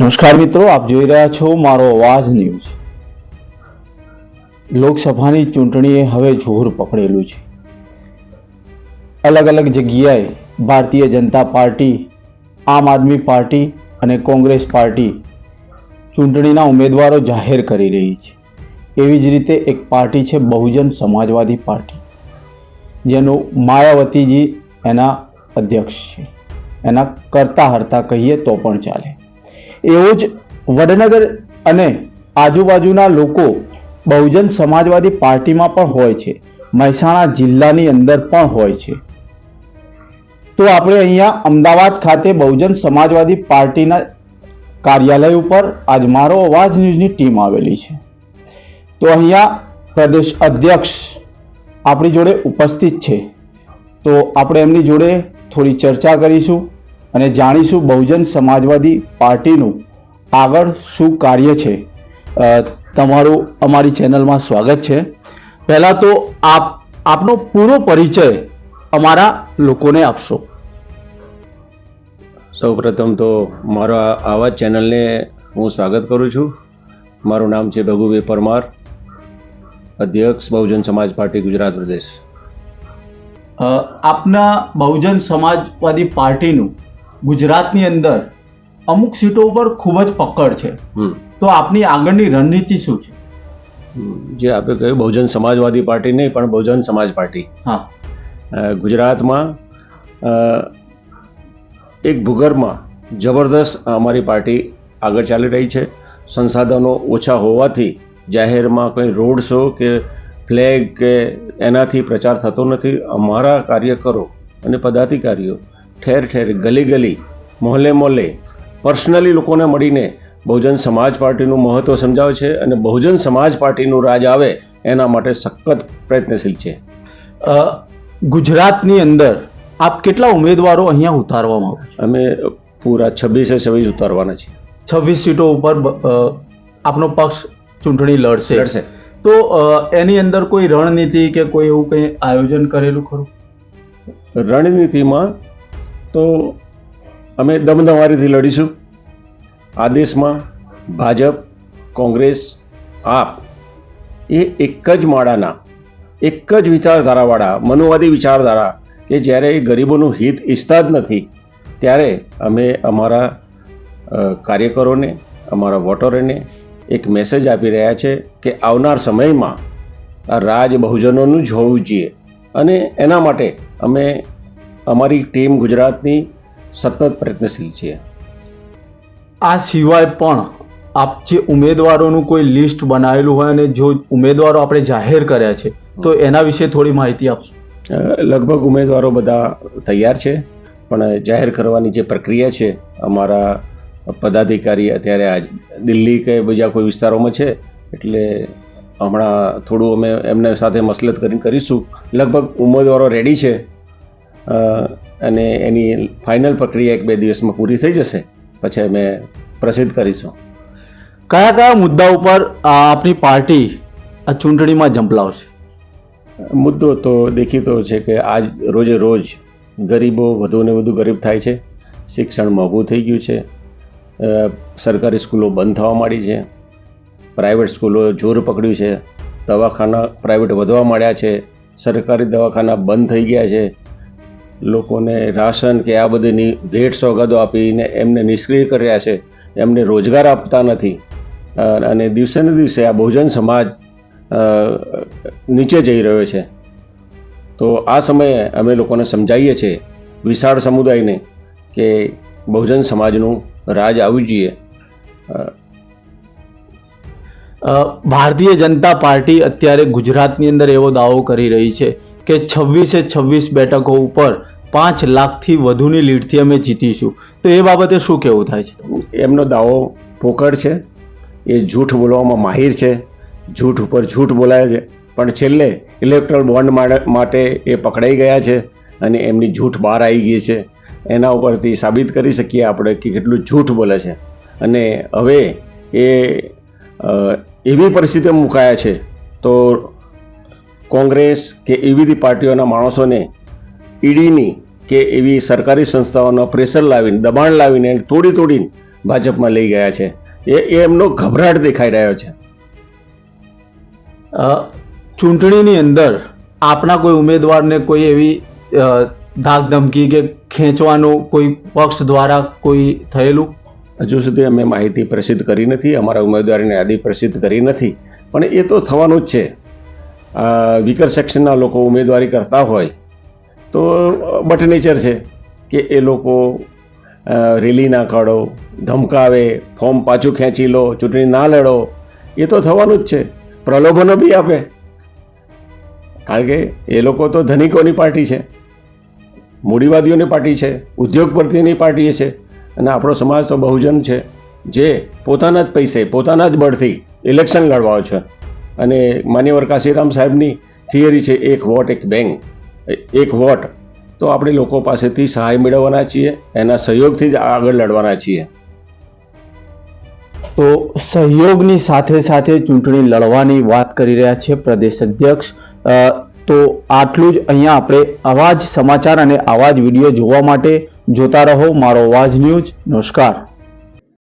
નમસ્કાર મિત્રો, આપ જોઈ રહ્યા છો મારો અવાજ ન્યૂઝ. લોકસભાની ચૂંટણીએ હવે જોર પકડેલું છે. અલગ અલગ જગ્યાએ ભારતીય જનતા પાર્ટી, આમ આદમી પાર્ટી અને કોંગ્રેસ પાર્ટી ચૂંટણીના ઉમેદવારો જાહેર કરી રહી છે. એવી જ રીતે એક પાર્ટી છે બહુજન સમાજવાદી પાર્ટી, જેનું માયાવતીજી એના અધ્યક્ષ છે. એના કરતા હરતા કહીએ તો પણ ચાલે. એવું જ વડનગર અને આજુબાજુના લોકો બહુજન સમાજવાદી પાર્ટીમાં પણ હોય છે. મહેસાણા જિલ્લાની અંદર પણ હોય છે. તો આપણે અહીંયા અમદાવાદ ખાતે બહુજન સમાજવાદી પાર્ટીના કાર્યાલય ઉપર આજ મારો અવાજ ન્યૂઝની ટીમ આવેલી છે. તો અહીંયા પ્રદેશ અધ્યક્ષ આપણી જોડે ઉપસ્થિત છે. તો આપણે એમની જોડે થોડી ચર્ચા કરીશું. અને જાણીશું બહુજન સમાજવાદી પાર્ટીનું આગળ શું કાર્ય છે. તમારું અમારી ચેનલમાં સ્વાગત છે. પહેલાં તો આપ આપનો પૂરો પરિચય અમારા લોકોને આપશો. સૌપ્રથમ તો મારા આવા ચેનલને હું સ્વાગત કરું છું. મારું નામ છે ભગુભાઈ પરમાર અધ્યક્ષ બહુજન સમાજ પાર્ટી ગુજરાત પ્રદેશ. આપના બહુજન સમાજવાદી પાર્ટીનું ગુજરાતની અંદર અમુક સીટો ઉપર ખૂબ જ પકડ છે. તો આપની આગળની રણનીતિ શું છે? જે આપણે કહ્યું બહુજન સમાજવાદી પાર્ટી નહીં પણ બહુજન સમાજ પાર્ટી. હા. ગુજરાતમાં એક ભૂગર્ભમાં જબરદસ્ત અમારી પાર્ટી આગળ ચાલી રહી છે. સંસાધનો ઓછા હોવાથી જાહેરમાં કંઈ રોડ શો કે ફ્લેગ કે એનાથી પ્રચાર થતો નથી. અમારા કાર્યકરો અને પદાધિકારીઓ ઠેર ઠેર ગલી ગલી મોહલ્લે મોહલ્લે પર્સનલી લોકોને મળીને બહુજન સમાજ પાર્ટીનું મહત્ત્વ સમજાવે છે અને બહુજન સમાજ પાર્ટીનું રાજ આવે એના માટે સખત પ્રયત્નશીલ છે. ગુજરાતની અંદર આપ કેટલા ઉમેદવારો અહીંયા ઉતારવામાં આવે અમે પૂરા છવ્વીસે છવ્વીસ ઉતારવાના છીએ. છવ્વીસ સીટો ઉપર આપનો પક્ષ ચૂંટણી લડશે. લડશે. તો એની અંદર કોઈ રણનીતિ કે કોઈ એવું કંઈ આયોજન કરેલું ખરું? રણનીતિમાં તો અમે દમદમારીથી લડીશું. આ દેશમાં ભાજપ, કોંગ્રેસ, આપ, એ એક જ માળાના, એક જ વિચારધારાવાળા, મનુવાદી વિચારધારા કે જ્યારે ગરીબોનું હિત ઈચ્છતા જ નથી, ત્યારે અમે અમારા કાર્યકરોને, અમારા વોટરોને એક મેસેજ આપી રહ્યા છે કે આવનાર સમયમાં રાજ બહુજનોનું જ હોવું જોઈએ. અને એના માટે અમે અમારી ટીમ ગુજરાતની સતત પ્રયત્નશીલ છે. આ સિવાય પણ આપ જે ઉમેદવારોનું કોઈ લિસ્ટ બનાવેલું હોય અને જો ઉમેદવારો આપણે જાહેર કર્યા છે તો એના વિશે થોડી માહિતી આપશો? લગભગ ઉમેદવારો બધા તૈયાર છે પણ જાહેર કરવાની જે પ્રક્રિયા છે અમારા પદાધિકારી અત્યારે આ દિલ્હી કે બીજા કોઈ વિસ્તારોમાં છે એટલે હમણાં થોડું અમે એમને સાથે મસલત કરીને કરીશું. લગભગ ઉમેદવારો રેડી છે અને એની ફાઇનલ પ્રક્રિયા એક બે દિવસમાં પૂરી થઈ જશે. પછી અમે પ્રસિદ્ધ કરીશું. કયા કયા મુદ્દા ઉપર આપની પાર્ટી આ ચૂંટણીમાં ઝંપલાવશે? મુદ્દો તો દેખીતો છે કે આજ રોજે રોજ ગરીબો વધુને વધુ ગરીબ થાય છે. શિક્ષણ મોંઘું થઈ ગયું છે. સરકારી સ્કૂલો બંધ થવા માંડી છે. પ્રાઇવેટ સ્કૂલો જોર પકડ્યું છે. દવાખાના પ્રાઇવેટ વધવા માંડ્યા છે. સરકારી દવાખાના બંધ થઈ ગયા છે. લોકોને રાશન કે આ બધીની ભેટ સોગાદો આપીને એમને નિષ્ક્રિય કર્યા છે, એમને રોજગાર આપતા નથી. અને દિવસે ને દિવસે આ બહુજન સમાજ નીચે જઈ રહ્યો છે. તો આ સમયે અમે લોકોને સમજાવીએ છીએ, વિશાળ સમુદાયને, કે બહુજન સમાજનું રાજ આવવું જોઈએ. ભારતીય જનતા પાર્ટી અત્યારે ગુજરાતની અંદર એવો દાવો કરી રહી છે કે છવ્વીસે છવ્વીસ બેઠકો ઉપર પાંચ લાખથી વધુની લીડથી અમે જીતીશું. તો એ બાબતે શું કહેવું થાય છે? એમનો દાવો પોકળ છે, એ જૂઠ બોલવામાં માહિર છે, જૂઠ ઉપર જૂઠ બોલાય છે, પણ છેલ્લે ઇલેક્ટ્રલ બોન્ડ માટે એ પકડાઈ ગયા છે અને એમની જૂઠ બહાર આવી ગઈ છે. એના ઉપરથી સાબિત કરી શકીએ આપણે કે કેટલું જૂઠ બોલે છે. અને હવે એ એવી પરિસ્થિતિમાં મુકાયા છે તો કોંગ્રેસ કે એવી બધી પાર્ટીઓના માણસોને ઈડીની કે એવી સરકારી સંસ્થાઓનો પ્રેશર લાવીને દબાણ લાવીને તોડી તોડીને ભાજપમાં લઈ ગયા છે. એ એમનો ગભરાટ દેખાઈ રહ્યો છે. ચૂંટણીની અંદર આપણા કોઈ ઉમેદવારને કોઈ એવી ધાકધમકી કે ખેંચવાનું કોઈ પક્ષ દ્વારા કોઈ થયેલું? હજુ સુધી અમે માહિતી પ્રસિદ્ધ કરી નથી અમારા ઉમેદવારની યાદી પ્રસિદ્ધ કરી નથી. પણ એ તો થવાનું જ છે. વીકર સેક્શનના લોકો ઉમેદવારી કરતા હોય, તો બટ નેચર છે કે એ લોકો રેલી ના કાઢો, ધમકાવે, ફોર્મ પાછું ખેંચી લો, ચૂંટણી ના લડો, એ તો થવાનું જ છે. પ્રલોભનો બી આપે. કારણ કે એ લોકો તો ધનિકોની પાર્ટી છે, મૂડીવાદીઓની પાર્ટી છે, ઉદ્યોગપતિની પાર્ટી છે, અને આપણો સમાજ તો બહુજન છે, જે પોતાના જ પૈસે, પોતાના જ બળથી ઇલેક્શન લડવાઓ છે. અને માન્યવર કાશીરામ સાહેબની થિયરી છે, એક વોટ, એક બેંક. એક વોટ. તો આપણે લોકો પાસેથી સહાય મેળવવાના છીએ, એના સહયોગથી જ આગળ લડવાના છીએ. તો સહયોગની સાથે સાથે ચૂંટણી લડવાની વાત કરી રહ્યા છે પ્રદેશ અધ્યક્ષ. તો આટલું જ અહીંયા આપણે આવા જ સમાચાર અને આવા જ વીડિયો જોવા માટે જોતા રહો. મારો અવાજ ન્યૂઝ. નમસ્કાર.